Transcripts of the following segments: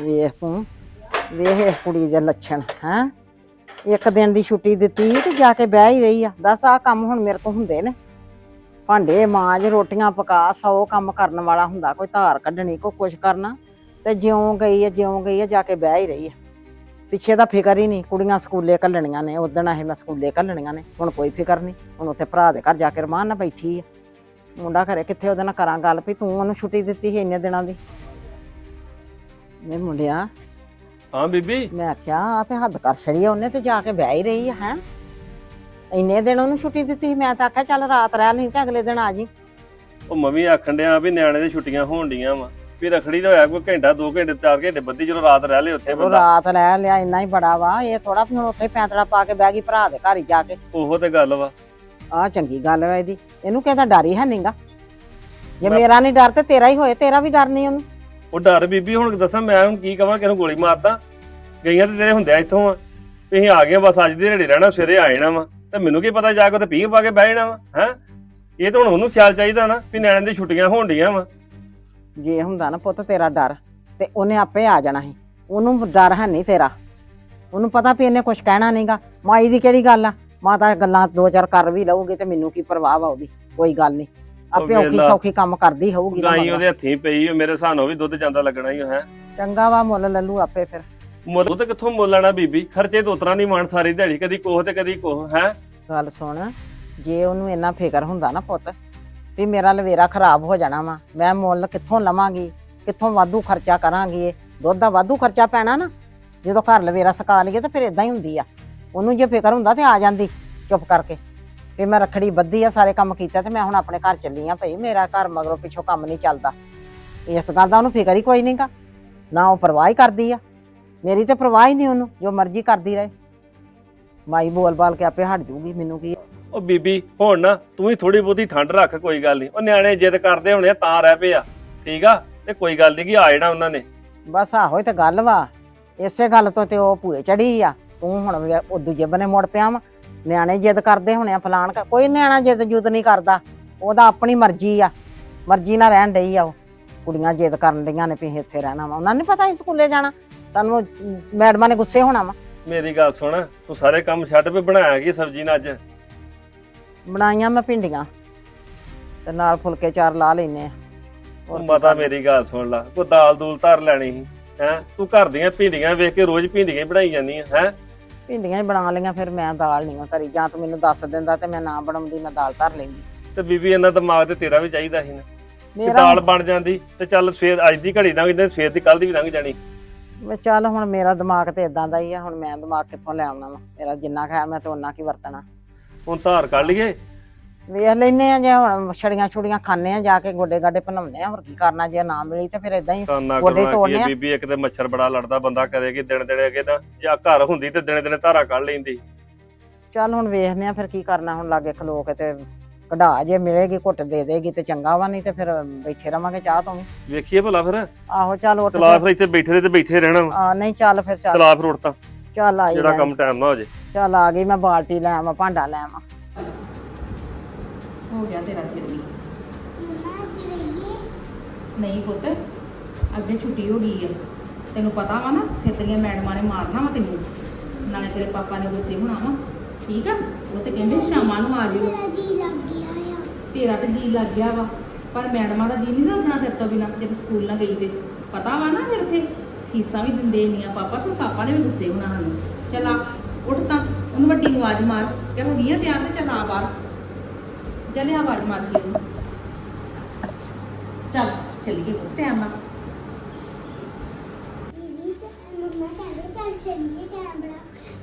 ਵੇਖ ਤੂੰ, ਵੇਖ ਇਸ ਕੁੜੀ ਦੇ ਲੱਛਣ, ਹੈ? ਇੱਕ ਦਿਨ ਦੀ ਛੁੱਟੀ ਦਿੱਤੀ ਤੇ ਜਾ ਕੇ ਬਹਿ ਹੀ ਰਹੀ ਆ। ਦੱਸ, ਆਹ ਕੰਮ ਹੁਣ ਮੇਰੇ ਕੋਲ ਹੁੰਦੇ ਨੇ। ਭਾਂਡੇ, ਮਾਂਜ, ਰੋਟੀਆਂ ਪਕਾ, ਸੌ ਕੰਮ ਕਰਨ ਵਾਲਾ ਹੁੰਦਾ, ਕੋਈ ਧਾਰ ਕੱਢਣੀ, ਕੋਈ ਕੁਛ ਕਰਨਾ। ਤੇ ਜਿਉਂ ਗਈ ਆ, ਜਿਉਂ ਗਈ ਆ, ਜਾ ਕੇ ਬਹਿ ਹੀ ਰਹੀ ਆ। ਪਿੱਛੇ ਦਾ ਫਿਕਰ ਹੀ ਨਹੀਂ, ਕੁੜੀਆਂ ਸਕੂਲੇ ਘੱਲਣੀਆਂ ਨੇ ਉਦਣ ਇਹ ਮੈਂ ਸਕੂਲੇ ਘੱਲਣੀਆਂ ਨੇ, ਹੁਣ ਕੋਈ ਫਿਕਰ ਨਹੀਂ। ਹੁਣ ਉੱਥੇ ਭਰਾ ਦੇ ਘਰ ਜਾ ਕੇ ਰਮਾਨ ਨਾਲ ਬੈਠੀ ਆ। ਮੁੰਡਾ ਘਰੇ ਕਿੱਥੇ, ਉਹਦੇ ਨਾਲ ਕਰਾਂ ਗੱਲ ਵੀ, ਤੂੰ ਉਹਨੂੰ ਛੁੱਟੀ ਦਿੱਤੀ ਸੀ ਇੰਨੇ ਦਿਨਾਂ ਦੀ। ਨੇ ਮੁੰਡਿਆ। ਹਾਂ ਬੀਬੀ। ਮੈਂ ਆਖਿਆ ਆ ਤੇ ਹੱਦ ਕਰ ਛੜੀ ਉਹਨੇ ਤੇ ਜਾ ਕੇ ਬਹਿ ਹੀ ਰਹੀ ਆ ਹੈ। ਇੰਨੇ ਦਿਨ ਉਹਨੂੰ ਛੁੱਟੀ ਦਿੱਤੀ ਸੀ, ਮੈਂ ਤਾਂ ਆਖਿਆ ਚੱਲ ਰਾਤ ਰਹਿ ਨਹੀਂ ਤੇ ਅਗਲੇ ਦਿਨ ਆ ਜੀ। ਉਹ ਮੰਮੀ ਆਖਣ ਡਿਆ ਵੀ ਨਿਆਣੇ ਦੀ ਛੁੱਟੀਆਂ ਹੋਣ ਡੀਆਂ ਵਾ। ਵੀ ਰਖੜੀ ਦਾ ਹੋਇਆ ਕੋਈ ਘੰਟਾ 2 ਘੰਟੇ 4 ਘੰਟੇ ਬੱਦੀ ਜਦੋਂ ਰਾਤ ਰਹਿ ਲੇ ਉੱਥੇ ਉਹ ਬੰਦਾ। ਰਾਤ ਰਹਿ ਲਿਆ ਇੰਨਾ ਹੀ ਬੜਾ ਵਾ ਇਹ ਥੋੜਾ ਹੁਣ ਉੱਥੇ ਪੈਂਤੜਾ ਪਾ ਕੇ ਬਹਿ ਗਈ ਭਰਾ ਦੇ ਘਰ ਹੀ ਜਾ ਕੇ। ਉਹੋ ਤੇ ਗੱਲ ਵਾ। ਆ ਚੰਗੀ ਗੱਲ ਵਾ ਇਹਦੀ। ਇਹਨੂੰ ਕਹਿੰਦਾ ਡਰ ਹੀ ਹੈ ਨਹੀਂਗਾ ਜੇ ਮੈਂ- ਮੇਰਾ ਨਹੀਂ ਡਰ ਤੇ ਤੇਰਾ ਹੀ ਹੋਏ ਤੇਰਾ ਵੀ ਡਰ ਨਹੀਂ ਉਹਨੂੰ। ਉਹ ਡਰ ਬੀਬੀ, ਹੁਣ ਦੱਸਾਂ ਮੈਂ ਹੁਣ ਕੀ ਕਵਾਂ, ਕਿਹਨੂੰ ਗੋਲੀ ਮਾਰਦਾ? ਗਈਆਂ ਤੇ ਤੇਰੇ ਹੁੰਦਿਆ ਇੱਥੋਂ ਆ। ਵੀ ਅਸੀਂ ਆ ਗਏ ਬਸ ਅੱਜ ਦੀ ਦਿਹਾੜੀ ਰਹਿਣਾ, ਸਵੇਰੇ ਆ ਜਾਣਾ ਵਾ। ਤੇ ਮੈਨੂੰ ਕੀ ਪਤਾ ਜਾ ਕੇ ਉੱਥੇ ਪੀਂਘ ਪਾ ਕੇ ਬਹਿ ਜਾਣਾ ਵਾ, ਹੈ? ਇਹ ਤਾਂ ਹੁਣ ਉਹਨੂੰ ਖਿਆਲ ਚਾਹੀਦਾ ਨਾ ਵੀ ਨਿਆਣੇ ਦੀ ਛੁੱਟੀਆਂ ਹੋਣ ਡੀਆਂ ਵਾ। ਜੇ ਹੁੰਦਾ ਨਾ ਪੁੱਤ ਤੇਰਾ ਡਰ, ਤੇ ਉਹਨੇ ਆਪੇ ਆ ਜਾਣਾ ਸੀ। ਉਹਨੂੰ ਡਰ ਹੈ ਨਹੀਂ ਤੇਰਾ। ਉਹਨੂੰ ਪਤਾ ਵੀ ਇਹਨੇ ਕੁਝ ਕਹਿਣਾ ਨਹੀਂਗਾ ਮਾਈ ਦੀ ਕਿਹੜੀ ਗੱਲ ਆ? ਮਾਤਾ ਗੱਲਾਂ ਦੋ ਚਾਰ ਕਰ ਵੀ ਲਊਗੀ ਤੇ ਮੈਨੂੰ ਕੀ ਪਰਵਾਹ ਵਾ ਉਹਦੀ। ਕੋਈ ਗੱਲ ਨਹੀਂ ਆਪੇ ਔਖੀ। ਸੌਖੀ ਕੰਮ ਕਰਦੀ ਹੋਊਗੀ ਨਾ ਗਾਈ। ਉਹਦੇ ਹੱਥੀਂ ਪਈ ਉਹ ਮੇਰੇ ਉਹ ਵੀ ਦੁੱਧ ਜਾਂਦਾ ਲੱਗਣਾ ਹੀ ਹੈ। ਚੰਗਾ ਵਾ ਮੁੱਲ ਲੱਲੂ ਆਪੇ ਫਿਰ। ਮੁੱਲ ਦੁੱਧ ਕਿੱਥੋਂ ਮੁੱਲ ਲੈਣਾ ਬੀਬੀ? ਖਰਚੇ ਤੋਂ ਉਤਰਾ ਨਹੀਂ ਮਾਣ ਸਾਰੀ ਦਿਹਾੜੀ ਕਦੀ ਕੋਹ ਤੇ ਕਦੀ ਕੋਹ ਹੈ। ਗੱਲ ਸੁਣ ਜੇ ਉਹਨੂੰ ਇੰਨਾ ਫਿਕਰ ਹੁੰਦਾ ਨਾ ਪੁੱਤ ਵੀ ਮੇਰਾ ਲਵੇਰਾ ਖਰਾਬ ਹੋ ਜਾਣਾ ਵਾ ਮੈਂ ਮੁੱਲ ਕਿੱਥੋਂ ਲਵਾਂਗੀ ਕਿੱਥੋਂ ਵਾਧੂ ਖਰਚਾ ਕਰਾਂਗੀ ਦੁੱਧ ਦਾ ਵਾਧੂ ਖਰਚਾ ਪੈਣਾ ਨਾ ਜਦੋਂ ਘਰ ਲਵੇਰਾ ਸਕਾ ਲਈਏ ਤਾਂ ਫਿਰ ਇਦਾਂ ਹੀ ਹੁੰਦੀ ਆ। ਉਹਨੂੰ ਜੇ ਫਿਕਰ ਹੁੰਦਾ ਤੇ ਆ ਜਾਂਦੀ ਚੁੱਪ ਕਰਕੇ। ਵੀ ਮੈਂ ਰਖੜੀ ਬੱਧੀ ਆ ਸਾਰੇ ਕੰਮ ਕੀਤਾ ਤੇ ਮੈਂ ਹੁਣ ਆਪਣੇ ਘਰ ਚੱਲੀ ਆ ਭਈ ਮੇਰਾ ਘਰ ਮਗਰੋਂ ਪਿੱਛੋਂ ਕੰਮ ਨਹੀਂ ਚੱਲਦਾ। ਇਸ ਗੱਲ ਦਾ ਉਹਨੂੰ ਫਿਕਰ ਹੀ ਕੋਈ ਨਹੀਂਗਾ ਨਾ ਉਹ ਪਰਵਾਹ ਹੀ ਕਰਦੀ ਆ। ਮੇਰੀ ਤੇ ਪਰਵਾਹ ਹੀ ਨਹੀਂ ਉਹਨੂੰ ਜੋ ਮਰਜ਼ੀ ਕਰਦੀ ਰਹੇ। ਮਾਈ ਬੋਲ ਬਾਲ ਕੇ ਆਪੇ ਹਟ ਜੂਗੀ ਮੈਨੂੰ ਕੀ ਉਹ ਬੀਬੀ ਹੁਣ ਨਾ ਤੂੰ ਹੀ ਥੋੜੀ ਬਹੁਤੀ ਠੰਡ ਰੱਖ ਕੋਈ ਗੱਲ ਨਹੀਂ। ਉਹ ਨਿਆਣੇ ਜਿੱਦ ਕਰਦੇ ਹੋਣੇ ਆ, ਤਾਂ ਰਹਿ ਪਏ ਆ। ਠੀਕ ਆ? ਤੇ ਕੋਈ ਗੱਲ ਨਹੀਂ ਕਿ ਆ ਜਾਣਾ ਉਹਨਾਂ ਨੇ। ਬਸ ਆਹੋ ਹੀ ਤੇ ਗੱਲ ਵਾ। ਇਸੇ ਗੱਲ ਤੋਂ ਤੇ ਉਹ ਭੂਏ ਚੜੀ ਆ। ਤੂੰ ਹੁਣ ਵੀ ਉਹ ਦੂਜੇ ਬੰਨੇ ਮੁੜ ਪਿਆ ਵਾ। ਨਿਆਣੇ ਜਿੱਦ ਕਰਦੇ ਹੋਣੇ ਆ ਫਲਾਣ ਕਰ ਕੋਈ ਨਿਆਣਾ ਜਿੱਦ ਜੁੱਦ ਨਹੀਂ ਕਰਦਾ ਉਹਦਾ ਆਪਣੀ ਮਰਜ਼ੀ ਆ ਮਰਜ਼ੀ ਨਾਲ ਰਹਿਣ ਡਈ ਆ ਉਹ। ਕੁੜੀਆਂ ਜਿੱਦ ਕਰਨ ਡਈਆਂ ਨੇ ਵੀ ਅਸੀਂ ਇੱਥੇ ਰਹਿਣਾ ਵਾ ਉਹਨਾਂ ਨੂੰ ਪਤਾ ਸੀ ਸਕੂਲੇ ਜਾਣਾ ਸਾਨੂੰ ਅਮ, ਮੈਡਮਾਂ ਨੇ ਗੁੱਸੇ ਹੋਣਾ ਵਾ। ਮੇਰੀ ਗੱਲ ਸੁਣ ਤੂੰ ਸਾਰੇ ਕੰਮ ਛੱਡ ਵੀ ਬਣਾਇਆ ਕੀ ਸਬਜ਼ੀ ਨਾਲ ਅੱਜ? ਬਣਾਈਆਂ ਮੈਂ ਭਿੰਡੀਆਂ ਤੇ ਨਾਲ ਫੁਲਕੇ ਚਾਰ ਲਾ ਲੈਨੇ ਆ। ਉਹ ਮਾਤਾ ਮੇਰੀ ਗੱਲ ਸੁਣ ਲਾ ਕੋਈ ਦਾਲ ਦੂਲ ਧਰ ਲੈਣੀ ਸੀ ਹੈ? ਤੂੰ ਘਰ ਦੀਆਂ ਭਿੰਡੀਆਂ ਵੇਖ ਕੇ ਰੋਜ਼ ਭਿੰਡੀਆਂ ਹੀ ਬਣਾਈ ਜਾਂਦੀ ਆ ਹੈ? ਭਿੰਡੀਆਂ ਹੀ ਬਣਾ ਲਈਆਂ ਫਿਰ ਮੈਂ ਦਾਲ ਨਹੀਂ ਧਰੀ। ਜਾਂ ਤੂੰ ਮੈਨੂੰ ਦੱਸ ਦਿੰਦਾ ਤੇ ਮੈਂ ਨਾ ਬਣਾਉਂਦੀ ਮੈਂ ਦਾਲ ਧਰ ਲੈਂਦੀ। ਤੇ ਬੀਬੀ ਇਹਨਾਂ ਦਿਮਾਗ ਤੇ ਤੇਰਾ ਵੀ ਚਾਹੀਦਾ ਸੀ ਨਾ। ਕਿ ਮੇਰਾ ਦਾਲ ਬਣ ਜਾਂਦੀ ਤੇ ਚੱਲ ਸਵੇਰ ਅੱਜ ਦੀ ਘੜੀ ਲੰਘ ਜਾਂਦੀ ਸਵੇਰ ਦੀ ਕੱਲ ਦੀ ਵੀ ਲੰਘ ਜਾਣੀ। ਵੀ ਚੱਲ ਹੁਣ ਮੇਰਾ ਦਿਮਾਗ ਤੇ ਇਦਾਂ ਦਾ ਹੀ ਆ ਹੁਣ ਮੈਂ ਦਿਮਾਗ ਕਿੱਥੋਂ ਲੈ ਆਉਣਾ ਵਾ? ਮੇਰਾ ਜਿੰਨਾ ਖਾਇਆ ਮੈਂ ਤੇ ਉਹਨਾਂ ਕੀ ਵਰਤਣਾ। ਹੁਣ ਧਾਰ ਕੱਢ ਲਈਏ। ਵੇਖ ਲੈਨੇ ਆ ਜੇ ਹੁਣ ਛੜੀਆਂ ਛੁੜੀਆਂ ਖਾਣੇ ਆ ਜਾ ਕੇ ਗੋਡੇ ਗਾਡੇ ਭਨਾਉਂਦੇ ਆ ਹੋਰ ਕੀ ਕਰਨਾ ਜੇ ਨਾ ਮਿਲੀ ਤੇ ਫਿਰ ਇਦਾਂ ਹੀ ਗੋਡੇ ਕਰਨਾ ਕੀ ਤੋੜਨੇ ਹੈ ਆ। ਬੀਬੀ ਇੱਕ ਤੇ ਮੱਛਰ ਬੜਾ ਲੜਦਾ ਬੰਦਾ ਕਰੇਗੀ ਦਿਨ ਦਿਨੇ ਅੱਗੇ ਤਾਂ ਜਾਂ ਘਰ ਹੁੰਦੀ ਤੇ ਦਿਨੇ ਦਿਨੇ ਧਾਰਾ ਕੱਢ ਲੈਂਦੀ। ਚੱਲ ਹੁਣ ਵੇਖਨੇ ਆ ਫਿਰ ਕੀ ਕਰਨਾ ਹੁਣ ਲਾਗੇ ਖਲੋ ਕੇ ਤੇ ਕਢਾ ਜੇ ਮਿਲੇਗੀ ਘੁੱਟ ਦੇ ਦੇਗੀ ਤੇ ਚੰਗਾ ਵਾ ਨਹੀਂ ਤੇ ਫਿਰ ਬੈਠੇ ਰਵਾਂਗੇ ਚਾਹ ਤੋਂ ਵੀ। ਵੇਖੀਏ ਭਲਾ ਫਿਰ। ਆਹੋ ਚੱਲ ਉੱਠ ਚਲਾ ਕੇ- ਫਿਰ ਇੱਥੇ ਬੈਠੇ ਰਹੇ ਤੇ ਬੈਠੇ ਰਹਿਣਾ ਵਾ। ਆ ਨਹੀਂ ਚੱਲ ਫਿਰ ਚੱਲ। ਚਲਾ ਫਿਰ ਉੱਠ ਤਾਂ। ਚੱਲ ਆਈ ਜਿਹੜਾ। ਕੰਮ ਟਾਈਮ ਨਾ ਹੋ ਜੇ। ਚੱਲ ਆ ਗਈ ਮੈਂ ਬਾਲਟੀ ਲੈ ਆਵਾਂ ਭਾਂਡਾ ਲੈ ਆਵਾਂ। ਹੋ ਗਿਆ ਤੇਰਾ ਸਿਰ ਵੀ। ਨਹੀਂ ਪੁੱਤ, ਅੱਗੇ ਛੁੱਟੀ ਹੋ ਗਈ ਹੈ ਤੈਨੂੰ ਪਤਾ ਵਾ ਨਾ, ਫਿਰ ਤੇਰੀਆਂ ਮੈਡਮਾਂ ਨੇ ਮਾਰਨਾ ਵਾ ਤੈਨੂੰ। ਨਾਲੇ ਤੇਰੇ ਪਾਪਾ ਨੇ ਗੁੱਸੇ ਹੋਣਾ ਵਾ। ਠੀਕ ਆ? ਉਹ ਤੇ ਕਹਿੰਦੇ ਸ਼ਾਮਾਂ ਨੂੰ ਆ ਜਿਓ। ਮੇਰਾ ਜੀ ਲੱਗ ਗਿਆ ਆ ਤੇਰਾ ਤੇ ਜੀ ਲੱਗ ਗਿਆ ਵਾ। ਪਰ ਮੈਡਮਾਂ ਦਾ ਜੀ ਨਹੀਂ ਲੱਗਣਾ ਤੇਰੇ ਤੋਂ ਬਿਨਾਂ ਜੇ ਤੂੰ ਸਕੂਲ ਨਾ ਗਈ ਤੇ। ਪਤਾ ਵਾ ਨਾ ਫਿਰ ਇੱਥੇ ਫੀਸਾਂ ਵੀ ਦਿੰਦੇ ਨਹੀਂ ਆ ਪਾਪਾ ਫਿਰ ਪਾਪਾ ਨੇ ਵੀ ਗੁੱਸੇ ਹੋਣਾ ਸਾਨੂੰ। ਚੱਲ ਆ, ਉੱਠ ਤਾਂ, ਉਹਨੂੰ ਵੱਡੀ ਨੂੰ ਆਵਾਜ਼ ਮਾਰ। ਕਿ ਹੋ ਗਈ ਆ ਤਿਆਰ ਤੇ ਚਲ ਆ ਬਾਹਰ। ਚੱਲ ਆ ਆਵਾਜ਼ ਮਾਰ ਕੇ ਉਹਨੂੰ ਚੱਲ ਚੱਲੀਏ ਪੁੱਤ ਟਾਈਮ ਨਾਲ। ਦੀਦੀ ਚ ਮੰਮਾ ਕਹਿੰਦੇ ਚੱਲ ਚੱਲੀਏ ਟਾਈਮ ਬੜਾ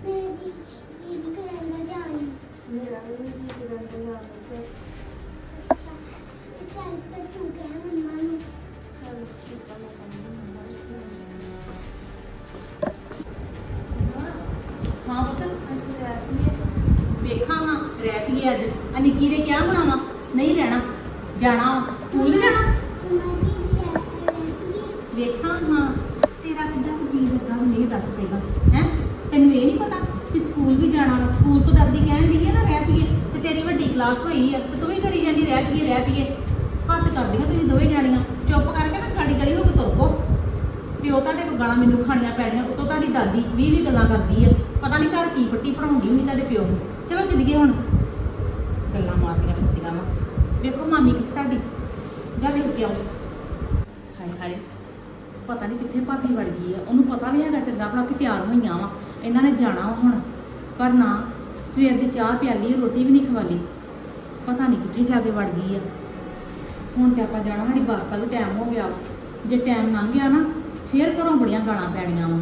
ਮੇਰਾ ਜੀ ਜੀ ਨਹੀਂ ਕਰਨਾ ਜਾਣੀ। ਮੇਰਾ ਵੀ ਜੀ ਕਰਨਾ ਜਾਣੀ ਅੱਛਾ ਤੇ। ਚੱਲ ਫਿਰ ਤੂੰ ਕਹਿ ਮੰਮਾ ਨੂੰ। ਚੱਲ ਠੀਕ ਆ ਮੈਂ ਨਿੱਕੀ ਨੇ ਕਿਹਾ ਹੋਣਾ ਨਹੀਂ ਰਹਿਣਾ ਜਾਣਾ ਸਕੂਲ ਜਾਣਾ? ਵੇਖਾਂ, ਹਾਂ। ਤੇਰਾ ਕਿੱਦਾਂ ਜੀ ਲੱਗਾ ਹੁਣ ਇਹ ਦੱਸ ਦੇਗਾ ਹੈ? ਤੈਨੂੰ ਇਹ ਨਹੀਂ ਪਤਾ ਕਿ ਸਕੂਲ ਵੀ ਜਾਣਾ ਵਾ। ਸਕੂਲ ਤੋਂ ਦਾਦੀ ਕਹਿਣ ਦੀ ਹੈ ਨਾ, ਰਹਿ ਪਈਏ। ਤੇ ਤੇਰੀ ਵੱਡੀ ਕਲਾਸ ਹੋਈ ਆ ਤੇ ਤੂੰ ਵੀ ਕਰੀ ਜਾਂਦੀ, ਰਹਿ ਪਈਏ ਰਹਿ ਪਈਏ। ਹੱਥ ਕਰਦੀਆਂ ਤੁਸੀਂ ਦੋਵੇਂ ਜਾਣੀਆਂ। ਚੁੱਪ ਕਰਕੇ ਨਾ ਸਾਡੀ ਗਲੀ ਹੋ ਕੇ ਤੁਰ ਪਿਓ। ਤੁਹਾਡੇ ਕੋਲ ਗਾਲਾਂ ਮੈਨੂੰ ਖਾਣੀਆਂ ਪੈਣੀਆਂ। ਉਤੋਂ ਤੁਹਾਡੀ ਦਾਦੀ ਵੀ ਵੀ ਗੱਲਾਂ ਕਰਦੀ ਆ। ਪਤਾ ਨਹੀਂ ਘਰ ਕੀ ਪੱਟੀ ਪੜਾਉਂਦੀ ਹੁੰਦੀ ਤੁਹਾਡੇ ਪਿਓ ਨੂੰ। ਚਲੋ ਚੱਲੀਏ ਹੁਣ। ਗੱਲਾਂ ਫਿਰਦੀਆਂ ਵਾ। ਵੇਖੋ ਮਾਮੀ ਕਿੱਥੇ ਤੁਹਾਡੀ। ਜਾ ਵੇਖ ਕੇ ਆਓ ਹਾਏ ਹਾਏ, ਪਤਾ ਨਹੀਂ ਕਿੱਥੇ ਭਾਬੀ ਵੜ ਗਈ ਆ। ਉਹਨੂੰ ਪਤਾ ਨਹੀਂ ਹੈਗਾ ਚੰਗਾ ਭਲਾ ਕਿ ਤਿਆਰ ਹੋਈਆਂ ਵਾ। ਇਹਨਾਂ ਨੇ ਜਾਣਾ ਵਾ ਹੁਣ। ਪਰ ਨਾ, ਸਵੇਰ ਦੀ ਚਾਹ ਪਿਆਲੀ ਰੋਟੀ ਵੀ ਨਹੀਂ ਖਵਾਲੀ ਪਤਾ ਨਹੀਂ ਕਿੱਥੇ ਜਾ ਕੇ ਵੜ ਗਈ ਆ। ਹੁਣ ਤੇ ਆਪਾਂ ਜਾਣਾ, ਸਾਡੀ ਬੱਸ ਦਾ ਵੀ ਟਾਈਮ ਹੋ ਗਿਆ। ਜੇ ਟਾਈਮ ਲੰਘ ਗਿਆ ਨਾ, ਫੇਰ ਘਰੋਂ ਬੜੀਆਂ ਗਾਲਾਂ ਪੈਣੀਆਂ ਵਾ।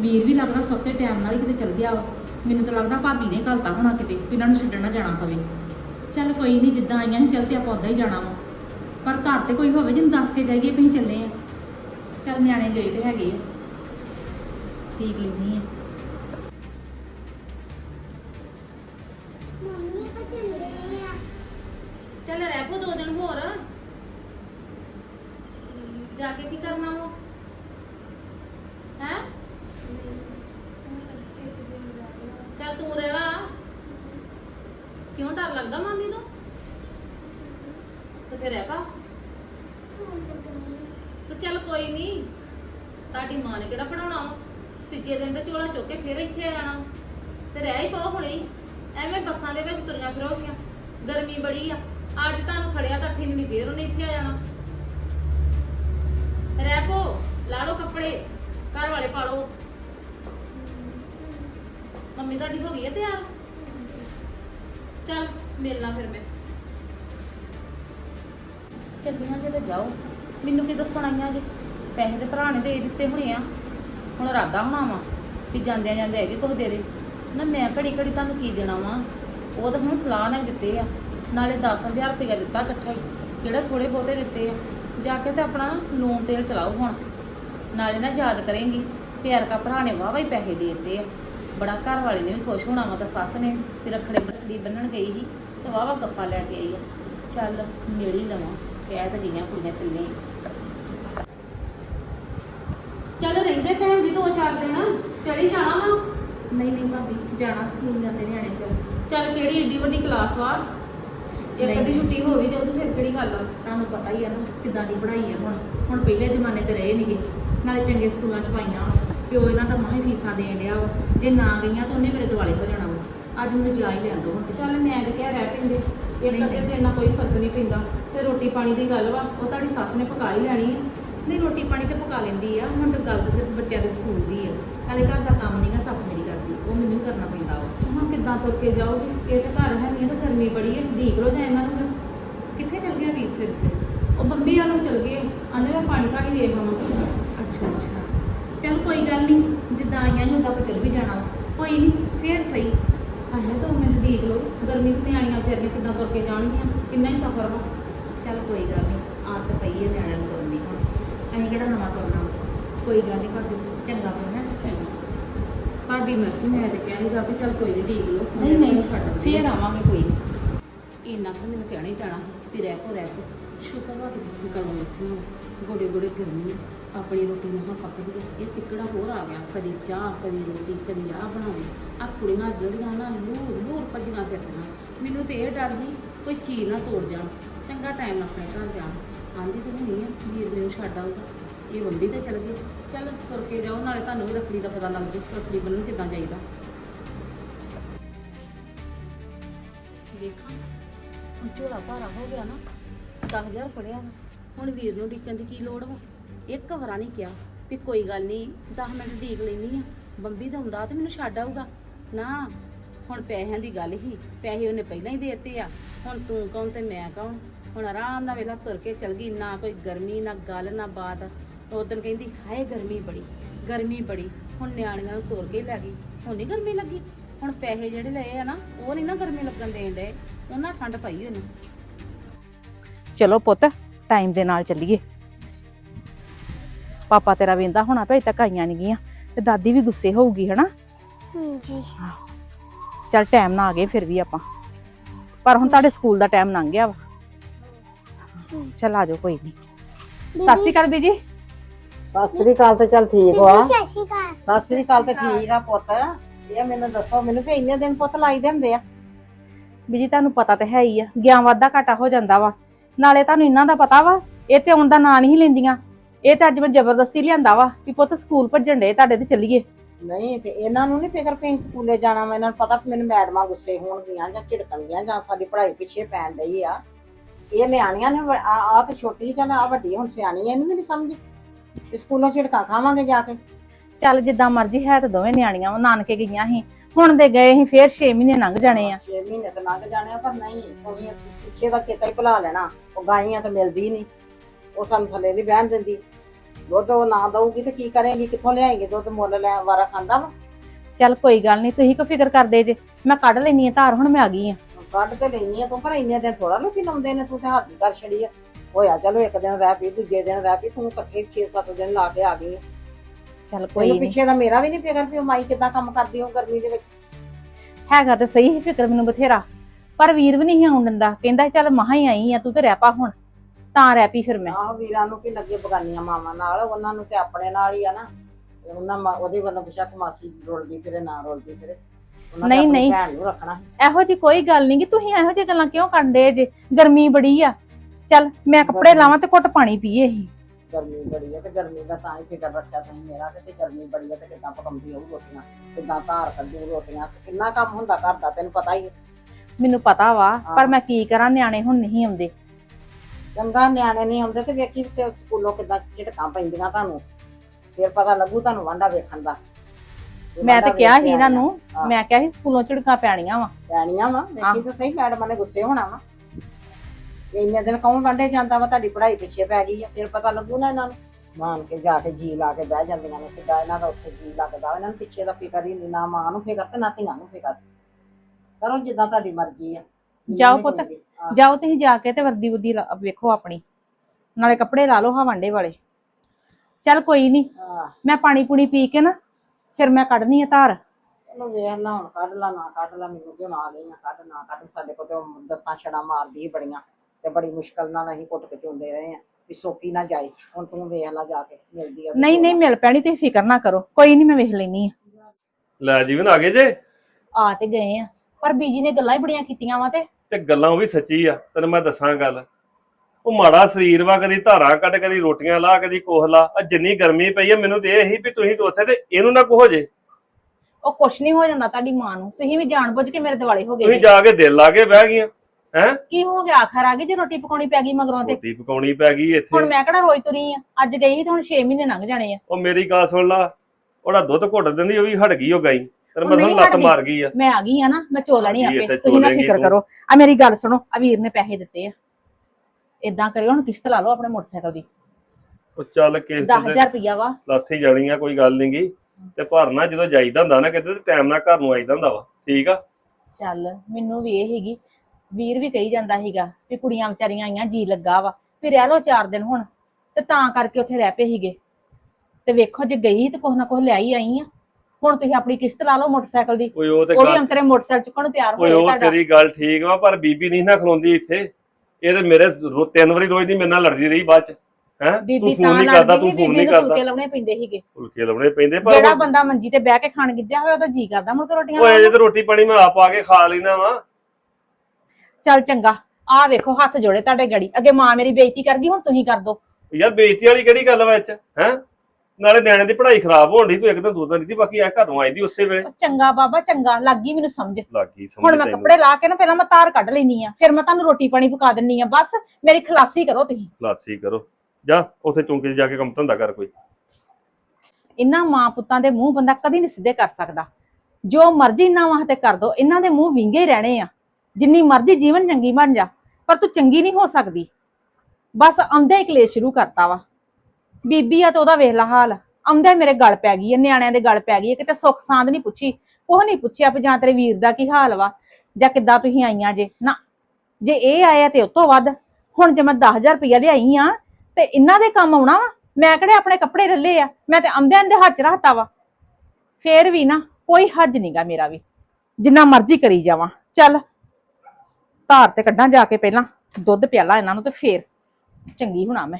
ਵੀਰ ਵੀ ਲੱਗਦਾ ਸਭ ਟਾਈਮ ਨਾਲ ਹੀ ਕਿਤੇ ਚਲ ਗਿਆ ਵਾ। ਮੈਨੂੰ ਤਾਂ ਲੱਗਦਾ ਭਾਬੀ ਨੇ ਘਲਤਾ ਹੋਣਾ ਕਿਤੇ, ਵੀ ਇਹਨਾਂ ਨੂੰ ਛੱਡਣ ਨਾ ਜਾਣਾ ਪਵੇ। ਚੱਲ ਕੋਈ ਨਹੀਂ ਜਿੱਦਾਂ ਆਈਆਂ ਸੀ ਚੱਲ ਤੇ ਆਪਾਂ ਉਦਾਂ ਹੀ ਜਾਣਾ ਵਾ। ਪਰ ਘਰ ਤੇ ਕੋਈ ਹੋਵੇ ਜਿਹਨੂੰ ਦੱਸ ਕੇ ਜਾਈਏ ਵੀ ਅਸੀਂ ਚੱਲੇ ਆ। ਚੱਲ ਨਿਆਣੇ ਗਏ ਤੇ ਹੈਗੇ ਆ। ਠੀਕ ਲੈਣੀ ਆ। ਮੰਮੀ ਆਪਾਂ ਚੱਲੇ ਆ। ਚੱਲ ਰਹਿ ਪੋ ਦੋ ਦਿਨ ਹੋਰ। ਜਾ ਕੇ ਕੀ ਕਰਨਾ ਵਾ? ਹੈ? ਚੱਲ ਤੂੰ ਰਹਿ ਕਿਉਂ ਡਰ ਲੱਗਦਾ ਮਾਮੀ ਤੋਂ? ਤੇ ਫਿਰ ਰਹਿ ਪਾ ਤੇ ਚੱਲ ਕੋਈ ਨਹੀਂ ਤੁਹਾਡੀ ਮਾਂ ਨੇ ਕਿਹੜਾ ਪੜਾਉਣਾ ਤੀਜੇ ਦਿਨ ਤੇ ਝੋਲਾ ਚੁੱਕ ਕੇ ਫਿਰ ਇੱਥੇ ਆ ਜਾਣਾ। ਤੇ ਰਹਿ ਹੀ ਪਾਓ ਹੁਣੇ ਐਵੇਂ ਬੱਸਾਂ ਦੇ ਵਿੱਚ ਤੁਰੀਆਂ ਫਿਰੋਗੀਆਂ ਗਰਮੀ ਬੜੀ ਆ। ਅੱਜ ਤੁਹਾਨੂੰ ਖੜਿਆ ਤਾਂ ਅੱਠੀ ਨਹੀਂ ਫੇਰ ਉਹਨੇ ਇੱਥੇ ਆ ਜਾਣਾ। ਰਹਿ ਪੋ ਲਾ ਲਓ ਕੱਪੜੇ, ਘਰ ਵਾਲੇ ਪਾ ਲਓ। ਮੰਮੀ ਤੁਹਾਡੀ ਹੋ ਗਈ ਹੈ ਤਿਆਰ? ਚੱਲ, ਮਿਲਣਾ ਫਿਰ ਮੈਂ। ਚੱਲੀਆਂ ਜੇ ਤੇ ਜਾਓ। ਮੈਨੂੰ ਕੀ ਦੱਸਣ ਆਈਆਂ ਜੇ? ਪੈਸੇ ਤੇ ਭਰਾ ਨੇ ਦੇ ਦਿੱਤੇ ਹੋਣੇ ਆ। ਹੁਣ ਇਰਾਦਾ ਹੋਣਾ ਵਾ ਵੀ ਜਾਂਦਿਆਂ ਜਾਂਦੇ ਇਹ ਵੀ ਕੁਝ ਦੇ ਦੇ। ਨਾ ਮੈਂ ਘੜੀ ਘੜੀ ਤੁਹਾਨੂੰ ਕੀ ਦੇਣਾ ਵਾ? ਉਹ ਤਾਂ ਹੁਣ ਸਲਾਹ ਨਾਲ ਦਿੱਤੇ ਆ। ਨਾਲੇ 10000 ਰੁਪਏ ਦਿੱਤਾ ਇਕੱਠਾ ਹੀ। ਜਿਹੜਾ ਥੋੜੇ ਬਹੁਤੇ ਦਿੱਤੇ ਆ। ਜਾ ਕੇ ਤੇ ਆਪਣਾ ਲੂਣ ਤੇਲ ਚਲਾਓ ਹੁਣ। ਨਾਲੇ ਨਾ ਯਾਦ ਕਰੇਂਗੀ ਪਿਆਰ ਕਾ ਭਰਾ ਨੇ ਵਾਹ ਹੀ ਪੈਸੇ ਦੇ ਦਿੱਤੇ ਆ। ਬੜਾ ਘਰ ਵਾਲੇ ਨੇ ਵੀ ਖੁਸ਼ ਹੋਣਾ ਵਾ ਤਾਂ ਸੱਸ ਨੇ ਵੀ ਰੱਖੜੇ ਬੱਕੜੀ ਬੰਨਣ ਗਈ ਸੀ ਤੇ ਵਾਹ ਗੱਪਾਂ ਲੈ ਕੇ ਆਈ ਆ। ਚੱਲ ਮੇਰੀ ਲਵਾਂ ਕਹਿ ਤਾਂ ਗਈਆਂ ਕੁੜੀਆਂ ਚੱਲੇ। ਚੱਲ ਰਹਿੰਦੇ ਭੈਣ ਜੀ ਦੋ ਚਾਰ ਦਿਨ ਚਲੀ ਜਾਣਾ ਵਾ? ਨਹੀਂ ਨਹੀਂ ਭਾਬੀ ਜਾਣਾ ਸਕੂਲ ਜਾਂਦੇ ਨਿਆਣੇ ਫਿਰ ਚੱਲ ਕਿਹੜੀ ਏਡੀ ਵੱਡੀ ਕਲਾਸ ਵਾ? ਇੱਕ ਨਹੀਂ। ਛੁੱਟੀ ਹੋ ਵੀ ਜਾਊ ਤੇ ਫਿਰ ਕਿਹੜੀ ਗੱਲ ਆ? ਤੁਹਾਨੂੰ ਪਤਾ ਹੀ ਆ ਨਾ ਕਿੱਦਾਂ ਦੀ ਪੜ੍ਹਾਈ ਆ ਹੁਣ। ਹੁਣ ਪਹਿਲੇ ਜ਼ਮਾਨੇ ਤੇ ਰਹੇ ਨਹੀਂਗੇ ਨਾਲੇ ਚੰਗੇ ਸਕੂਲਾਂ 'ਚ ਪਾਈਆਂ। ਪਿਓ ਇਹਨਾਂ ਦਾ ਮਾਹੀ ਫੀਸਾਂ ਦੇਣ ਡਿਆ ਵਾ। ਜੇ ਨਾ ਗਈਆਂ ਤਾਂ ਉਹਨੇ ਮੇਰੇ ਦੁਆਲੇ ਹੋ ਜਾਣਾ ਵਾ। ਅੱਜ ਮੈਨੂੰ ਜਾ ਹੀ ਲੈਣ ਦੋ ਹੁਣ ਤੇ। ਚੱਲ ਮੈਂ ਤੇ ਕਹਿ ਰਹਿ ਪੈਂਦੇ ਨਹੀਂ, ਅੱਧੇ ਨਹੀਂ। ਨਾਲ ਕੋਈ ਫ਼ਰਕ ਨਹੀਂ ਪੈਂਦਾ। ਤੇ ਰੋਟੀ ਪਾਣੀ ਦੀ ਗੱਲ ਵਾ ਉਹ ਤੁਹਾਡੀ ਸੱਸ ਨੇ ਪਕਾ ਹੀ ਲੈਣੀ ਨਹੀਂ ਰੋਟੀ ਪਾਣੀ ਤੇ ਪਕਾ ਲੈਂਦੀ ਆ। ਹੁਣ ਤਾਂ ਗੱਲ ਤਾਂ ਸਿਰਫ ਬੱਚਿਆਂ ਦੇ ਸਕੂਲ ਦੀ ਆ। ਨਾਲੇ ਘਰ ਦਾ ਕੰਮ ਨਹੀਂਗਾ ਸੱਸ ਮੇਰੀ ਕਰਦੀ। ਉਹ ਮੈਨੂੰ ਹੀ ਕਰਨਾ ਪੈਂਦਾ ਵਾ। ਹੁਣ ਕਿੱਦਾਂ ਤੁਰ ਕੇ ਜਾਓਗੇ? ਇਹ ਤਾਂ ਘਰ ਹੈ ਨਹੀਂ ਤਾਂ ਗਰਮੀ ਬੜੀ ਹੈ ਦੇਖ ਲੋ ਜਾਂ ਇਹਨਾਂ ਨੂੰ ਫਿਰ। ਕਿੱਥੇ ਚਲ ਗਿਆ ਵੀਰ ਸਵੇਰੇ ਸਵੇਰੇ? ਉਹ ਬੰਬੀ ਵੱਲੋਂ ਚਲ ਗਏ। ਆਂਦੇ ਮੈਂ ਪਾਣੀ ਪਾ ਕੇ ਵੇਖ ਆਵਾਂ। ਅੱਛਾ ਅੱਛਾ। ਚਲ ਕੋਈ ਗੱਲ ਨਹੀਂ ਜਿੱਦਾਂ ਆਈਆਂ ਨੂੰ ਉਦਾਂ ਚੱਲ ਵੀ ਜਾਣਾ। ਕੋਈ ਨਹੀਂ ਫੇਰ ਸਹੀ। ਆਹੇ ਦੋ ਮਿੰਟ ਦੇਖ ਲਓ। ਗਰਮੀ ਤੇ ਨਿਆਣੀਆਂ ਵਿਚਾਰੀਆਂ ਕਿੱਦਾਂ ਤੁਰ ਕੇ ਜਾਣਗੀਆਂ। ਕਿੰਨਾ ਹੀ ਸਫ਼ਰ ਵਾ। ਚੱਲ ਕੋਈ ਗੱਲ ਨਹੀਂ ਆਪ ਤੇ ਪਈ ਹੈ ਨਿਆਣਿਆਂ ਨੂੰ ਤੁਰਨੀ ਹੁਣ। ਅਸੀਂ ਕਿਹੜਾ ਨਵਾਂ ਤੁਰਨਾ ਕੋਈ ਗੱਲ ਨਹੀਂ ਭਾਬੀ ਚੰਗਾ ਫਿਰ ਹੈ। ਤੁਹਾਡੀ ਮਰਜ਼ੀ ਮੈਂ ਤੇ ਕਿਹਾ ਸੀਗਾ ਵੀ ਚੱਲ ਕੋਈ ਨਹੀਂ ਦੇਖ ਲਓ। ਨਹੀਂ, ਨਹੀਂ, ਫੇਰ ਆਵਾਂਗੇ ਕੋਈ ਇੰਨਾ ਕੁ ਮੈਨੂੰ ਕਹਿਣਾ ਹੀ ਪੈਣਾ ਵੀ ਰਹਿ ਕੋ ਰਹਿ ਕੋ ਸ਼ੁਕਰ ਵਾ ਕਿ ਕਰਮ ਲਿਖਣਾ ਗੋੜੇ ਗੋੜੇ ਗਰਮੀ ਆਪਣੀ ਰੋਟੀ ਮਹਾਂ ਪੱਕਦੀ ਆ ਇਹ ਤਿੱਕੜਾ ਹੋਰ ਆ ਗਿਆ। ਕਦੀ ਚਾਹ, ਕਦੀ ਰੋਟੀ, ਕਦੀ ਆਹ ਬਣਾਉਣੀ। ਆ ਕੁੜੀਆਂ ਜਿਹੜੀਆਂ ਨਾ ਲੂਰ ਲੂਰ ਭੱਜੀਆਂ ਫਿਰਦੀਆਂ। ਮੈਨੂੰ ਤੇ ਇਹ ਡਰ ਸੀ, ਕੋਈ ਚੀਜ਼ ਨਾ ਤੋੜ ਜਾਣ। ਚੰਗਾ ਟਾਈਮ ਆਪਣੇ ਘਰ ਜਾਣ। ਆਂਦੀ ਤੇ ਨਹੀਂ ਆ, ਵੀਰ ਮੈਨੂੰ ਛੱਡ ਆਊਗਾ। ਇਹ ਬੰਬੀ ਤੇ ਚਲ ਗਏ ਚੱਲ ਤੁਰ ਕੇ ਜਾਓ, ਨਾਲੇ ਤੁਹਾਨੂੰ ਵੀ ਰੱਖੜੀ ਦਾ ਪਤਾ ਲੱਗ ਜੂ, ਰੱਖੜੀ ਬੰਨਣ ਕਿੱਦਾਂ ਜਾਈਦਾ। ਵੇਖਾਂ। ਝੋਲਾ ਭਾਰਾ ਹੋ ਗਿਆ ਨਾ। 10000 ਫੜਿਆ ਵਾ। ਹੁਣ ਵੀਰ ਨੂੰ ਡੀਕਣ ਦੀ ਕੀ ਲੋੜ ਵਾ? ਇੱਕ ਵਾਰਾ ਨਹੀਂ ਕਿਹਾ ਵੀ ਕੋਈ ਗੱਲ ਨਹੀਂ 10 ਮਿੰਟ ਡੀਕ ਲੈਣੀ ਆ। ਬੰਬੀ ਦਾ ਹੁੰਦਾ ਤੇ ਮੈਨੂੰ ਛੱਡ ਆਊਗਾ। ਨਾ, ਹੁਣ ਪੈਸਿਆਂ ਦੀ ਗੱਲ ਹੀ। ਪੈਸੇ ਉਹਨੇ ਪਹਿਲਾਂ ਹੀ ਦੇ ਦਿੱਤੇ ਆ। ਹੁਣ ਤੂੰ ਕੌਣ ਤੇ ਮੈਂ ਕੌਣ? ਹੁਣ ਆਰਾਮ ਨਾਲ ਵੇਲਾ ਤੁਰ ਕੇ ਚਲ ਗਈ, ਨਾ ਕੋਈ ਗਰਮੀ, ਨਾ ਗੱਲ, ਨਾ ਬਾਤ। ਉਦੋਂ ਕਹਿੰਦੀ, ਹਾਏ ਗਰਮੀ ਬੜੀ ਗਰਮੀ ਬੜੀ। ਹੁਣ ਨਿਆਣੀਆਂ ਨੂੰ ਤੁਰ ਕੇ ਲੈ ਗਈ। ਹੁਣ ਨਹੀਂ ਗਰਮੀ ਲੱਗੀ? ਹੁਣ ਪੈਸੇ ਜਿਹੜੇ ਲਏ ਆ ਨਾ, ਉਹ ਨਹੀਂ ਨਾ ਗਰਮੀ ਲੱਗਣ ਦੇਣ ਦੇ ਉਹਨਾਂ ਠੰਡ ਪਾਈ ਉਹਨੂੰ। ਚਲੋ ਪੁੱਤ ਟਾਈਮ ਦੇ ਨਾਲ ਚੱਲੀਏ। ਪਾਪਾ ਤੇਰਾ ਵੇਂਦਾ ਹੋਣਾ ਭਈ ਤੱਕ ਆਈਆਂ ਨਹੀਂ ਗੀਆਂ ਤੇ ਦਾਦੀ ਵੀ ਗੁੱਸੇ ਹੋਊਗੀ ਹਨਾ? ਹਾਂਜੀ। ਚੱਲ ਟਾਈਮ ਨਾਲ ਆ ਗਏ ਫਿਰ ਵੀ ਆਪਾਂ। ਪਰ ਹੁਣ ਤੁਹਾਡੇ ਸਕੂਲ ਦਾ ਟਾਈਮ ਲੰਘ ਗਿਆ ਵਾ। ਚੱਲ ਆ ਜਾਓ ਕੋਈ ਨਹੀਂ ਸਤਿ ਸ਼੍ਰੀ ਅਕਾਲ ਬੀਜੀ ਸਤਿ ਸ੍ਰੀ ਅਕਾਲ ਤੇ ਚੱਲ ਠੀਕ ਵਾ। ਬੀਬੀ ਸਤਿ ਸ਼੍ਰੀ ਅਕਾਲ। ਸਤਿ ਸ੍ਰੀ ਅਕਾਲ ਤੇ ਠੀਕ ਆ ਪੁੱਤ। ਇਹ ਮੈਨੂੰ ਦੱਸੋ ਮੈਨੂੰ ਕਿ ਇੰਨੇ ਦਿਨ ਪੁੱਤ ਲਾਈ ਦੇ ਹੁੰਦੇ ਆ। ਬੀਜੀ ਤੁਹਾਨੂੰ ਪਤਾ ਤੇ ਹੈ ਹੀ ਆ ਗਿਆ ਵਾਧਾ ਘਾਟਾ ਹੋ ਜਾਂਦਾ ਵਾ। ਨਾਲੇ ਤੁਹਾਨੂੰ ਇਹਨਾਂ ਦਾ ਪਤਾ ਵਾ ਇਹ ਤੇ ਆਉਣ ਦਾ ਨਾਂ ਨਹੀਂ ਲੈਂਦੀਆਂ। ਇਹ ਤਾਂ ਅੱਜ ਮੈਂ ਜ਼ਬਰਦਸਤੀ ਲਿਆਂਦਾ ਵਾ ਵੀ ਪੁੱਤ ਸਕੂਲ ਭੱਜਣ ਡੇ ਤੁਹਾਡੇ ਤੇ ਚੱਲੀਏ। ਨਹੀਂ ਤੇ ਇਹਨਾਂ ਨੂੰ ਨਹੀਂ ਫਿਕਰ ਪਈ ਸਕੂਲੇ ਜਾਣਾ ਮੈਂ ਇਹਨਾਂ ਨੂੰ ਪਤਾ ਮੈਨੂੰ ਮੈਡਮਾਂ ਗੁੱਸੇ ਹੋਣਗੀਆਂ ਜਾਂ ਝਿੜਕਣਗੀਆਂ ਜਾਂ ਸਾਡੀ ਪੜ੍ਹਾਈ ਪਿੱਛੇ ਪੈਣ ਡਈ ਆ। ਇਹ ਨਿਆਣੀਆਂ ਨੇ ਵ- ਆ ਆ ਤੇ ਛੋਟੀ ਚੱਲ ਆ ਵੱਡੀ ਹੁਣ ਸਿਆਣੀ ਐ ਇਹਨੂੰ ਵੀ ਨਹੀਂ ਸਮਝ ਵੀ ਸਕੂਲੋਂ ਝਿੜਕਾਂ ਖਾਵਾਂਗੇ ਜਾ ਕੇ। ਚੱਲ ਜਿੱਦਾਂ ਮਰਜ਼ੀ ਹੈ ਤੇ ਦੋਵੇਂ ਨਿਆਣੀਆਂ ਵਾ ਨਾਨਕੇ ਗਈਆਂ ਸੀ। ਹੁਣ ਦੇ ਗਏ ਸੀ ਫੇਰ 6 ਮਹੀਨੇ ਲੰਘ ਜਾਣੇ ਆ। 6 ਮਹੀਨੇ ਤਾਂ ਲੰਘ ਜਾਣੇ ਆ ਪਰ ਨਹੀਂ ਪਿੱਛੇ ਦਾ ਚੇਤਾ ਹੀ ਭੁਲਾ ਲੈਣਾ ਉਹ ਗਾਈਆਂ ਤਾਂ ਮਿਲਦੀ ਨਹੀਂ ਉਹ ਸਾਨੂੰ ਥੱਲੇ ਨਹੀਂ ਬਹਿਣ ਦਿੰਦੀ। ਦੁੱਧ ਉਹ ਨਾ ਦਊਗੀ ਤੇ ਕੀ ਕਰੇਗੀ ਕਿੱਥੋਂ ਲਿਆਏਗੀ ਦੁੱਧ ਮੁੱਲ ਲੈ ਵਾਰਾ ਖਾਂਦਾ ਵਾ। ਚੱਲ ਕੋਈ ਗੱਲ ਨਹੀਂ ਤੁਸੀਂ ਕੋ ਫਿਕਰ ਕਰਦੇ ਜੇ ਮੈਂ ਕੱਢ ਲੈਣੀ ਆ ਧਾਰ ਹੁਣ ਮੈਂ ਆ ਗਈ ਆ ਕੱਢ ਤੇ ਲੈਣੀ ਆ ਤੂੰ ਪਰ ਇੰਨੇ ਦਿਨ ਥੋੜਾ ਲੋਕੀ ਲਾਉਂਦੇ ਨੇ ਤੂੰ ਤੇ ਹੱਥ ਹੀ ਕਰ ਛੜੀ ਆ। ਹੋਇਆ ਚਲੋ ਇੱਕ ਦਿਨ ਰਹਿ ਪਈ ਦੂਜੇ ਦਿਨ ਰਹਿ ਪਈ ਤੂੰ ਇਕੱਠੇ 6-7 ਦਿਨ ਲਾ ਕੇ ਆ ਗਈ ਆ। ਚੱਲ ਕੋਈ ਨਹੀਂ ਪਿੱਛੇ ਦਾ ਮੇਰਾ ਵੀ ਨਹੀਂ ਫਿਕਰ ਵੀ ਉਹ ਮਾਈ ਕਿੱਦਾਂ ਕੰਮ ਕਰਦੀ ਹੋ ਗਰਮੀ ਦੇ ਵਿੱਚ। ਹੈਗਾ ਤੇ ਸਹੀ ਸੀ ਫਿਕਰ ਮੈਨੂੰ ਬਥੇਰਾ ਪਰ ਵੀਰ ਵੀ ਨਹੀਂ ਆਉਣ ਦਿੰਦਾ ਕਹਿੰਦਾ ਚੱਲ ਮਹਾ ਹੀ ਆਈ ਆ ਤੂੰ ਤੇ ਰਹਿ ਪਾ ਹੁਣ ਤਾਂ ਰਹਿ ਪਈ ਫਿਰ ਮੈਂ। ਆਹ ਵੀਰਾਂ ਨੂੰ ਕੀ ਲੱਗੇ ਬਗਾਨੀਆਂ ਮਾਵਾਂ ਨਾਲ ਉਹਨਾਂ ਨੂੰ ਤੇ ਆਪਣੇ ਨਾਲ ਹੀ ਆ ਨਾ। ਤੇ ਉਹਨਾਂ ਮਾ- ਉਹਦੇ ਵੱਲੋਂ ਬਿਸ਼ੱਕ ਮਾਸੀ ਰੋਲਦੀ ਫਿਰੇ ਨਾ ਰੋਲਦੀ ਫਿਰੇ। ਉਹਨਾਂ ਨੇ ਨਹੀਂ, ਆਪਣੀ ਨਹੀਂ। ਭੈਣ ਨੂੰ ਰੱਖਣਾ ਸੀ। ਇਹੋ ਜੀ ਕੋਈ ਗੱਲ ਨਹੀਂ ਕਿ ਤੁਸੀਂ ਇਹੋ ਜਿਹੀ ਗੱਲਾਂ ਕਿਉਂ ਕਰਦੇ ਜੇ? ਗਰਮੀ ਬੜੀ ਆ। ਚੱਲ ਮੈਂ ਕੱਪੜੇ। ਲਾਵਾਂ ਤੇ ਘੁੱਟ ਪਾਣੀ ਪੀਏ ਹੀ। ਗਰਮੀ ਬੜੀ ਹੈ ਤੇ ਗਰਮੀ ਦਾ ਤਾਂ ਹੀ ਫਿਕਰ ਰੱਖਿਆ ਤੁਸੀਂ ਮੇਰਾ ਕਿ ਤੇ ਗਰਮੀ ਬੜੀ ਹੈ ਤੇ ਕਿੱਦਾਂ ਪਕਾਉਂਦੀ ਹੋਊ ਰੋਟੀਆਂ ਕਿੱਦਾਂ ਧਾਰ ਕੱਢੂ ਰੋਟੀਆਂ ਕਿੰਨਾ ਕੰਮ ਹੁੰਦਾ ਘਰ ਦਾ ਤੈਨੂੰ ਪਤਾ ਹੀ ਹੈ ਮੈਨੂੰ ਪਤਾ ਵਾ। ਪਰ ਮੈਂ ਕੀ ਕਰਾਂ ਨਿਆਣੇ ਹੁਣ ਨਹੀਂ ਆਉਂਦੇ ਚੰਗਾ ਨਿਆਣੇ ਨਹੀਂ ਆਉਂਦੇ ਤੇ ਵੇਖੀ ਸਕੂਲੋਂ ਕਿੱਦਾਂ ਝਿੜਕਾਂ ਪੈਂਦੀਆਂ ਤੁਹਾਨੂੰ ਫਿਰ ਪਤਾ ਲੱਗੂ ਤੁਹਾਨੂੰ ਵਾਂਡਾ ਵੇਖਣ ਦਾ ਮੈਂ ਤੇ ਕਿਹਾ ਵੇਖ ਸੀ ਇਹਨਾਂ। ਨੂੰ। ਮੈਂ ਕਿਹਾ ਸੀ ਸਕੂਲੋਂ ਝਿੜਕਾਂ ਪੈਣੀਆਂ ਵਾ ਪੈਣੀਆਂ ਵਾ। ਦੇਖੀ ਤਾਂ ਸਹੀ ਮੈਡਮਾਂ ਨੇ ਗੁੱਸੇ ਹੋਣਾ ਵਾ ਇੰਨੇ ਦਿਨ ਕੌਣ ਵਾਂਡੇ ਜਾਂਦਾ ਵਾ ਤੁਹਾਡੀ ਪੜ੍ਹਾਈ ਪਿੱਛੇ ਪੈ ਗਈ ਆ ਫਿਰ ਪਤਾ ਲੱਗੂ ਨਾ ਇਹਨਾਂ ਨੂੰ। ਮਾਨ ਕੇ ਜਾ ਕੇ ਜੀ ਲਾ ਕੇ ਬਹਿ ਜਾਂਦੀਆਂ ਨੇ ਕਿੱਦਾਂ ਇਹਨਾਂ ਦਾ ਉੱਥੇ ਜੀ ਲੱਗਦਾ। ਇਹਨਾਂ ਨੂੰ ਪਿੱਛੇ ਦਾ ਫਿਕਰ ਹੀ ਨਹੀਂ ਨਾ ਮਾਂ ਨੂੰ ਫਿਕਰ ਤੇ ਨਾ ਧੀਆਂ ਨੂੰ ਫਿਕਰ। ਕਰੋ ਜਿੱਦਾਂ ਤੁਹਾਡੀ ਮਰਜ਼ੀ ਆ। ਜਾਓ ਪੁੱਤ। ਹਾਂ। ਜਾਓ ਤੁਸੀਂ ਜਾ ਕੇ ਤੇ ਵਰਦੀ ਲਾ- ਵੇਖੋ ਆਪਣੀ। ਨਾਲੇ ਕੱਪੜੇ ਲਾ ਲਓ ਹਵਾਂਡੇ ਵਾਲੇ। ਚੱਲ ਕੋਈ ਨਹੀਂ ਹਾਂ। ਮੈਂ ਪਾਣੀ ਪੂਣੀ ਪੀ ਕੇ ਨਾ ਫਿਰ ਮੈਂ ਕੱਢਣੀ ਆ ਧਾਰ। ਚਲੋ ਵੇਖ ਲਾ ਹੁਣ ਕੱਢ ਲਾ ਨਾ ਕੱਢ ਲਾ ਮੈਨੂੰ ਕਿਉਂ ਨਾ ਗਈਆਂ ਕੱਢ ਨਾ ਕੱਢ ਸਾਡੇ ਕੋਲ ਤੇ ਦੱਤਾਂ ਛੜਾ ਮਾਰਦੀ ਬੜੀਆਂ। ਤੇ ਬੜੀ ਮੁਸ਼ਕਲ ਨਾਲ ਅਸੀਂ ਘੁੱਟ ਕੇ ਚੁੰਦੇ ਰਹੇ ਆ ਵੀ ਸੋਕੀ ਨਾ ਜਾਏ ਹੁਣ ਤੂੰ ਵੇਖ ਲਾ ਜਾ ਕੇ ਮਿਲਦੀ ਆ ਨਹੀਂ ਨਹੀਂ ਮਿਲ ਪੈਣੀ ਤੁਸੀਂ ਫਿਕਰ ਨਾ ਕਰੋ। ਕੋਈ ਨਹੀਂ ਮੈਂ ਵੇਖ ਲੈਣੀ ਆ ਲੈ ਜੀਵਨ ਆ ਗਏ ਜੇ? ਆ ਤੇ ਗਏ ਆ ਪਰ ਬੀਜੀ ਨੇ ਗੱਲਾਂ ਹੀ ਬੜੀਆਂ ਕੀਤੀਆਂ ਵਾ ਤੇ। ਤੇ ਗੱਲਾਂ ਉਹ ਵੀ ਸੱਚੀ ਆ ਤੈਨੂੰ ਮੈਂ ਦੱਸਾਂ ਗੱਲ। ਉਹ ਮਾੜਾ ਸਰੀਰ ਵਾ ਕਦੀ ਧਾਰਾਂ ਕੱਢ ਕਦੀ ਰੋਟੀਆਂ ਲਾ ਕਦੀ ਕੋਹ ਲਾ ਆ ਜਿੰਨੀ ਗਰਮੀ ਪਈ ਆ ਮੈਨੂੰ ਤੇ ਇਹ ਹੀ ਵੀ ਤੁਸੀਂ ਤਾਂ ਉੱਥੇ ਤੇ ਇਹਨੂੰ ਨਾ ਕੋਹ ਜੇ। ਉਹ ਕੁਛ ਨਹੀਂ ਹੋ ਜਾਂਦਾ ਤੁਹਾਡੀ ਮਾਂ ਨੂੰ ਤੁਸੀਂ ਵੀ ਜਾਣ ਬੁੱਝ ਕੇ ਮੇਰੇ ਦਿਵਾਲੇ ਹੋ ਗਏ ਤੁਸੀਂ ਜੀ। ਜਾ ਕੇ ਦਿਲ ਲਾ ਕੇ ਬਹਿ ਗਈਆਂ। ਹੈ? ਕੀ ਹੋ ਗਿਆ? ਆਖਰ ਆ ਗਈ ਜੇ ਰੋਟੀ ਪਕਾਉਣੀ ਪੈ ਗਈ ਮਗਰੋਂ ਤੇ। ਰੋਟੀ ਪਕਾਉਣੀ ਪੈ ਗਈ ਇੱਥੇ। ਹੁਣ ਮੈਂ ਕਿਹੜਾ ਰੋਈ ਤੁਰੀ ਆ? ਅੱਜ ਗਈ ਸੀ ਤੇ ਹੁਣ 6 ਮਹੀਨੇ ਲੰਘ ਜਾਣੇ ਆ। ਉਹ ਮੇਰੀ ਗੱਲ ਸੁਣ ਲਾ। ਉਹਦਾ ਦੁੱਧ ਘੁੱਟ ਦਿੰਦੀ ਉਹ ਵੀ ਹਟ ਗਈ ਉਹ ਗਈ। ਤੈਨੂੰ ਮੈਂ ਉਹ ਨਹੀਂ ਤੁਹਾਨੂੰ ਲੱਤ ਹਟਦੀ। ਮਾਰ ਗਈ ਆ। ਮੈਂ ਆ ਗਈ ਆ ਨਾ ਮੈਂ ਚੋ ਲੈਣੀ ਆ ਆਪੇ। ਇੱਥੇ ਤੁਸੀਂ ਨਾ ਫਿਕਰ ਤੂੰ। ਕਰੋ। ਆ ਮੇਰੀ ਗੱਲ ਸੁਣੋ ਆ ਵੀਰ ਨੇ ਪੈਸੇ ਦਿੱਤੇ ਆ। ਇਦਾਂ ਕਰਿਓ ਹੁਣ ਕਿਸ਼ਤ ਲਾ ਲਓ ਆਪਣੇ ਮੋਟਰਸਾਈਕਲ ਦੀ। ਉਹ ਚੱਲ ਕੇਸ ਤੇ 10000 ਰੁਪਇਆ ਵਾ। ਲਾਥੀ ਜਾਣੀ ਆ ਕੋਈ ਗੱਲ ਨਹੀਂਗੀ ਤੇ ਭਰਨਾ ਜਦੋਂ ਜਾਈਦਾ ਹੁੰਦਾ ਨਾ ਕਿਤੇ ਤੇ ਟਾਈਮ ਨਾਲ ਘਰ ਨੂੰ ਆਈਦਾ ਹੁੰਦਾ ਵਾ। ਠੀਕ ਆ? ਚੱਲ ਮੈਨੂੰ ਵੀ ਇਹ ਹੈਗੀ ਵੀਰ ਵੀ ਕਹੀ ਜਾਂਦਾ ਸੀਗਾ ਵੀ ਕੁੜੀਆਂ ਵਿਚਾਰੀਆਂ ਆਈਆਂ ਜੀ ਲੱਗਾ ਵਾ। ਵੀ ਰਹਿ ਲਓ 4 ਦਿਨ ਹੁਣ ਤੇ ਤਾਂ ਕਰਕੇ ਉੱਥੇ ਰਹਿ ਪਏ ਸੀਗੇ। ਤੇ ਵੇਖੋ ਜੇ ਗਈ ਤੇ ਕੁਛ ਨਾ ਕੁਛ ਲੈ ਹੀ ਆਈ ਆ। ਹੁਣ ਤੁਸੀਂ ਆਪਣੀ ਕਿਸ਼ਤ ਲਾ ਲਓ ਮੋਟਰਸਾਈਕਲ ਦੀ। ਓਏ ਉਹ ਤੇ ਉਹ ਵੀ ਗੱਲ ਅੰਤਰੇ ਮੋਟਰਸਾਈਕਲ ਚੁੱਕਣ ਨੂੰ ਤਿਆਰ ਓਏ ਹੋਏ ਉਹ ਤੁਹਾਡਾ। ਤੇਰੀ ਗੱਲ ਠੀਕ ਵਾ ਪਰ ਬੀਬੀ ਨਹੀਂ ਨਾ ਖਲੋਂਦੀ ਇੱਥੇ। ਇਹ ਤੇ ਮੇਰੇ ਰੋ- ਤਿੰਨ ਵਾਰੀ ਰੋਜ਼ ਦੀ ਮੇਰੇ ਨਾਲ ਲੜਦੀ ਰਹੀ ਬਾਅਦ ਚ। ਹੈ? ਬੀਬੀ ਤੂੰ ਫੋਨ ਨਹੀਂ ਕਰਦਾ ਲੜਦੀ ਤੂੰ ਫੋਨ ਬੀਬੀ ਨਹੀਂ ਨੂੰ ਕਰਦਾ। ਫੁਲਕੇ ਲਾਉਣੇ ਪੈਂਦੇ ਸੀਗੇ। ਫੁਲਕੇ ਲਾਉਣੇ ਪੈਂਦੇ ਪਰ ਜਿਹੜਾ ਬੰਦਾ ਮੰਜੀ ਤੇ ਬਹਿ ਕੇ ਖਾਣ ਗਿੱਜਾ ਹੋਇਆ ਉਹਦਾ ਜੀ ਕਰਦਾ। ਮੁੜ ਕੇ ਰੋਟੀਆਂ ਓਏ ਖਾਣ ਜੇ ਨੂੰ। ਤੇ ਰੋਟੀ ਪਾਣੀ ਮੈਂ ਆਪ ਆ ਕੇ ਖਾ ਲੈਣਾ ਵਾ। ਚੱਲ ਚੰਗਾ ਆਹ ਵੇਖੋ ਹੱਥ ਜੋੜੇ ਤੁਹਾਡੇ ਗੜੀ। ਅੱਗੇ ਮਾਂ ਮੇਰੀ ਬੇਇੱਜ਼ਤੀ ਕਰ ਗਈ ਹੁਣ ਤੁਸੀਂ ਕਰ ਦੋ। ਯਾਰ ਬੇਇੱਜ਼ਤੀ ਵਾਲੀ ਕਿਹੜੀ ਗੱਲ ਵਿੱਚ ਹੈ? ਨਾਲੇ ਨਿਆਣੇ ਦੀ ਪੜ੍ਹਾਈ ਖਰਾਬ ਹੋਣ ਦੀ ਤੂੰ ਇੱਕ ਦਿਨ ਦੋ ਦਿਨ ਦੀ ਬਾਕੀ ਆ ਘਰੋਂ ਆਈਦੀ ਉਸੇ ਵੇਲੇ। ਚੰਗਾ ਬਾਬਾ ਚੰਗਾ ਲੱਗੀ ਮੈਨੂੰ ਸਮਝ। ਲੱਗੀ ਸਮਝ ਹੁਣ ਮੈਂ ਤੈਨੂੰ। ਕੱਪੜੇ ਲਾ ਕੇ ਨਾ ਪਹਿਲਾਂ ਮੈਂ ਤਾਰ ਕੱਢ ਲੈਣੀ ਆ ਫਿਰ ਮੈਂ ਤੁਹਾਨੂੰ ਰੋਟੀ ਪਾਣੀ ਪਕਾ ਦਿੰਨੀ ਆ ਬਸ ਮੇਰੀ ਖਲਾਸੀ ਕਰੋ ਤੁਸੀਂ। ਖਲਾਸੀ ਕਰੋ। ਜਾ ਉੱਥੇ ਚੌਂਕੇ 'ਚ ਜਾ ਕੇ ਕੰਮ ਧੰਦਾ ਕਰ ਕੋਈ। ਇਹਨਾਂ ਮਾਂ ਪੁੱਤਾਂ ਦੇ ਮੂੰਹ ਬੰਦਾ ਕਦੀ ਨਹੀਂ ਸਿੱਧੇ ਕਰ ਸਕਦਾ। ਜੋ ਮਰਜ਼ੀ ਇਹਨਾਂ ਵਾਸਤੇ ਕਰ ਦੋ ਇਹਨਾਂ ਦੇ ਮੂੰਹ ਵਿੰਗੇ ਹੀ ਰਹਿਣੇ ਆ। ਜਿੰਨੀ ਮਰਜ਼ੀ ਜੀਵਨ ਚੰਗੀ ਬਣ ਜਾ, ਪਰ ਤੂੰ ਚੰਗੀ ਨਹੀਂ ਹੋ ਸਕਦੀ। ਬਸ ਆਉਂਦੇ ਹੀ ਕਲੇਸ਼ ਸ਼ੁਰੂ ਕਰਤਾ ਵਾ। ਬੀਬੀ ਆ ਤੇ ਉਹਦਾ ਵੇਖ ਲਾ ਹਾਲ ਆਉਂਦੇ ਮੇਰੇ ਗਲ ਪੈ ਗਈ ਆ, ਨਿਆਣਿਆਂ ਦੇ ਗਲ ਪੈ ਗਈ ਆ, ਕਿਤੇ ਸੁੱਖ ਸਾਂਦ ਨਹੀਂ ਪੁੱਛੀ, ਕੁਛ ਨਹੀਂ ਪੁੱਛਿਆ ਵੀ ਜਾਂ ਤੇਰੇ ਵੀਰ ਦਾ ਕੀ ਹਾਲ ਵਾ, ਜਾਂ ਕਿੱਦਾਂ ਤੁਸੀਂ ਆਈਆਂ ਜੇ। ਨਾ, ਜੇ ਇਹ ਆਇਆ ਤੇ ਉਸ ਤੋਂ ਵੱਧ, ਹੁਣ ਜੇ ਮੈਂ 10000 ਰੁਪਇਆ ਲਿਆਈ ਆ, ਤੇ ਇਹਨਾਂ ਦੇ ਕੰਮ ਆਉਣਾ ਵਾ, ਮੈਂ ਕਿਹੜੇ ਆਪਣੇ ਕੱਪੜੇ ਰੱਲੇ ਆ, ਮੈਂ ਤੇ ਆਂਦਿਆਂ ਦੇ ਹੱਥ 'ਚ ਰੱਖਤਾ ਵਾ। ਫੇਰ ਵੀ ਨਾ, ਕੋਈ ਹੱਜ ਨਹੀਂਗਾ ਮੇਰਾ ਵੀ, ਜਿੰਨਾ ਮਰਜ਼ੀ ਕਰੀ ਜਾਵਾਂ। ਚੱਲ ਧਾਰ ਤੇ ਕੱਢਾਂ ਜਾ ਕੇ ਪਹਿਲਾਂ, ਦੁੱਧ ਪਿਆਲਾ ਇਹਨਾਂ ਨੂੰ ਤੇ ਫੇਰ ਚੰਗੀ ਹੁਣਾ ਮੈਂ।